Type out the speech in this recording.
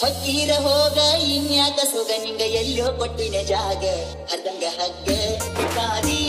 ಹೊಕ್ಕೀರ ಹೋಗ ಇನ್ಯಾಕ ಸುಗ ನಿಂಗ ಎಲ್ಲೋ ಕೊಟ್ಟಿನ ಜಾಗ. ಹರ್ದಂಗ ಹಗ್ಗ ಕಾದಿ.